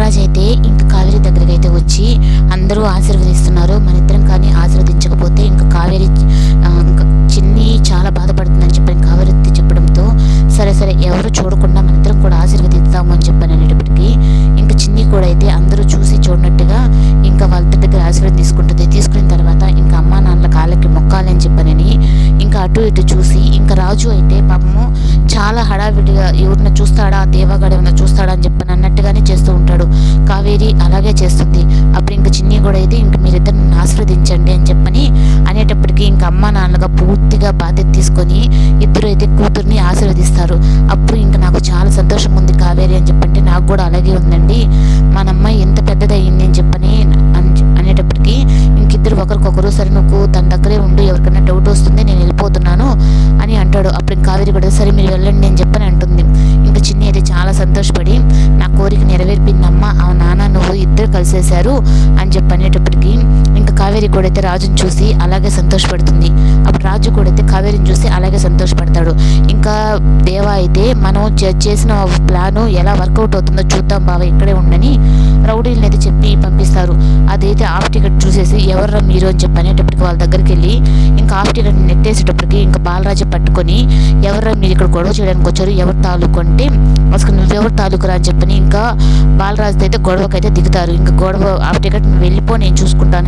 యువరాజ్ అయితే ఇంక కావేరి దగ్గరికి అయితే వచ్చి అందరూ ఆశీర్వదిస్తున్నారు. మన ఇద్దరం కానీ ఆశీర్వదించకపోతే ఇంకా కావేరి ఇంకా చిన్ని చాలా బాధపడుతుందని చెప్పాను కావేరి చెప్పడంతో సరే సరే ఎవరు చూడకుండా మన ఇద్దరం కూడా ఆశీర్వదిద్దాము అని చెప్పాను అనేటప్పటికీ ఇంకా చిన్ని కూడా అయితే అందరూ చూసి చూడనట్టుగా ఇంకా వాళ్ళ దగ్గర ఆశీర్వాదం తీసుకుంటుంది. తీసుకున్న తర్వాత ఇంకా అమ్మా నాన్నల కాళ్ళకి మొక్కాలని చెప్పానని ఇంకా అటు ఇటు చూసి ఇంకా రాజు అయితే పాపము చాలా హడావిడిగా ఎవరిన చూస్తాడా? దేవగాడు ఏమైనా చూస్తాడా అని చెప్పి ఇంకా కూడా అయితే ఇంక మీరిద్దరు నన్ను ఆశీర్వదించండి అని చెప్పని అనేటప్పటికీ ఇంకా అమ్మ నాన్నగా పూర్తిగా బాధ్యత తీసుకొని ఇద్దరు అయితే కూతుర్ని ఆశీర్వదిస్తారు. అప్పుడు ఇంకా నాకు చాలా సంతోషం ఉంది కావేరి అని చెప్పంటే నాకు కూడా అలాగే ఉందండి. మన అమ్మాయి ఎంత పెద్దదయ్యింది అని చెప్పని అనేటప్పటికీ అనేటప్పటికీ ఇంకిద్దరు ఒకరికొకరు సరే నువ్వు తన దగ్గరే ఉండు ఎవరికైనా డౌట్ వస్తుంది నేను వెళ్ళిపోతున్నాను అని అంటాడు. అప్పుడు ఇంక కావేరి కూడా సరే మీరు వెళ్ళండి అని చెప్పని చాలా సంతోషపడి నా కోరిక నెరవేర్పిందమ్మ ఆ నాన్న నువ్వు ఇద్దరు కలిసేశారు అని చెప్పి అనేటప్పటికీ ఇంకా కావేరి కూడా అయితే రాజుని చూసి అలాగే సంతోషపడుతుంది. అప్పుడు రాజు కూడా అయితే కావేరిని చూసి అలాగే సంతోషపడతాడు. ఇంకా దేవా అయితే మనం చేసిన ప్లాను ఎలా వర్కౌట్ అవుతుందో చూద్దాం బావ ఇక్కడే ఉండని రౌడీలని అయితే చెప్పి పంపిస్తారు. అదైతే హాఫ్ టికెట్ చూసేసి ఎవర్రా మీరు అని చెప్పి అనేటప్పటికి వాళ్ళ దగ్గరికి వెళ్ళి ఇంకా హాఫ్ టికెట్ నెట్టేసేటప్పటికి ఇంకా బాలరాజు పట్టుకొని ఎవర్రా మీరు ఇక్కడ గొడవ చేయడానికి వచ్చారు? ఎవరు తాలూకు అంటే అసలు నువ్వెవరు తాలూకురా అని చెప్పని ఇంకా బాలరాజు అయితే గొడవకైతే దిగుతారు. ఇంకా గొడవ హాఫ్ టికెట్ వెళ్ళిపో నేను చూసుకుంటాను